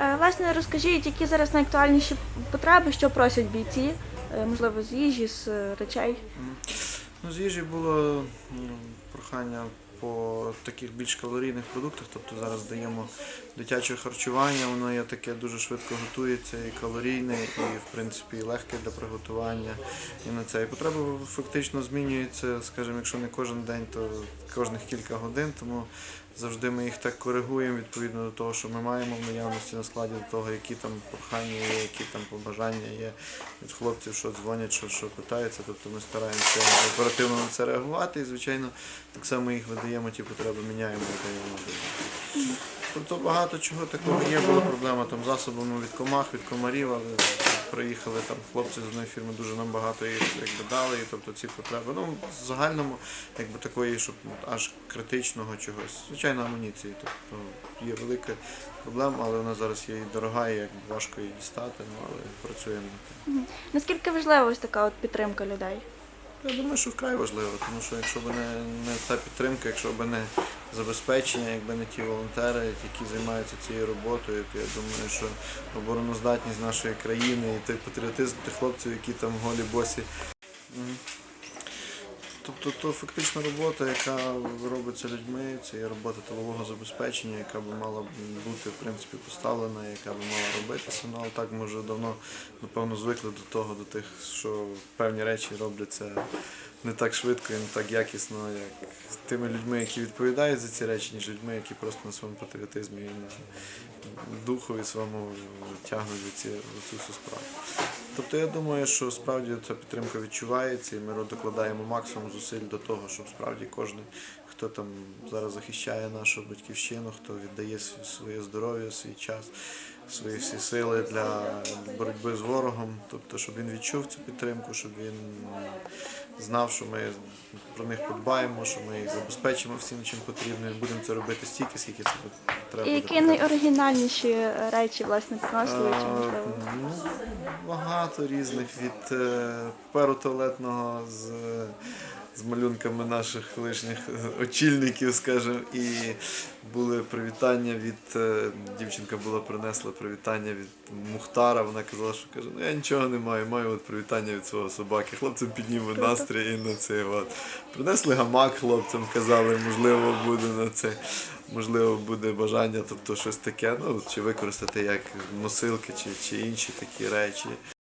Е, Власне, розкажіть, які зараз найактуальніші потреби, що просять бійці, Е, можливо, з їжі, з е, речей. Ну, з їжі було прохання по таких більш калорійних продуктах, тобто зараз даємо дитяче харчування, воно є таке дуже швидко готується, і калорійне, і в принципі і легке для приготування. І на це. І потреба фактично змінюється, скажімо, якщо не кожен день, то кожних кілька годин, тому завжди ми їх так коригуємо відповідно до того, що ми маємо в наявності на складі, до того, які там прохання є, які там побажання є від хлопців, що дзвонять, що, що питаються. Тобто ми стараємося оперативно на це реагувати і, звичайно, так само їх видаємо, ті потреби міняємо, видаємо. Тобто багато чого такого є, була проблема там засобами від комах, від комарів, але приїхали там хлопці з одної фірми, дуже нам багато їх якби дали, і тобто ці потреби. Ну, в загальному, якби такої, щоб аж критичного чогось. Звичайно, амуніції. Тобто є велика проблема, але вона зараз є і дорога, і якби важко її дістати, ну але працюємо над тим. Наскільки важлива ось така от підтримка людей? Я думаю, що вкрай важливо, тому що якщо б не, не ця підтримка, якщо б не забезпечення, якби не ті волонтери, які займаються цією роботою, то я думаю, що обороноздатність нашої країни і той патріотизм тих хлопців, які там голі босі. Тобто то фактично робота, яка робиться людьми, це є робота тилового забезпечення, яка би мала бути в принципі поставлена, яка би мала робитися. Ну але так ми вже давно напевно звикли до того, до тих, що певні речі робляться не так швидко і не так якісно, як тими людьми, які відповідають за ці речі, ніж людьми, які просто на своєму патріотизмі і на духові своєму тягнуть ці цю всю справу. Тобто я думаю, що справді ця підтримка відчувається, і ми докладаємо максимум зусиль до того, щоб справді кожен, хто там зараз захищає нашу батьківщину, хто віддає своє здоров'я, свій час, свої всі сили для боротьби з ворогом, тобто, щоб він відчув цю підтримку, щоб він знав, що ми про них подбаємо, що ми їх забезпечимо всім, чим потрібно, і будемо це робити стільки, скільки це треба. І буде які найоригінальніші е, речі, власне, приносили, чи Е, можливо? Ну, багато різних від е, паперу туалетного з, з малюнками наших колишніх очільників, скажімо, і були привітання від е, дівчинка була принесла привітання від Мухтара. Вона казала, що каже, ну я нічого не маю, маю от привітання від свого собаки. Хлопцям підніме настрій і на це. От. Принесли гамак хлопцям, казали, можливо, буде на це. Можливо, буде бажання, тобто щось таке, ну чи використати як носилки, чи, чи інші такі речі.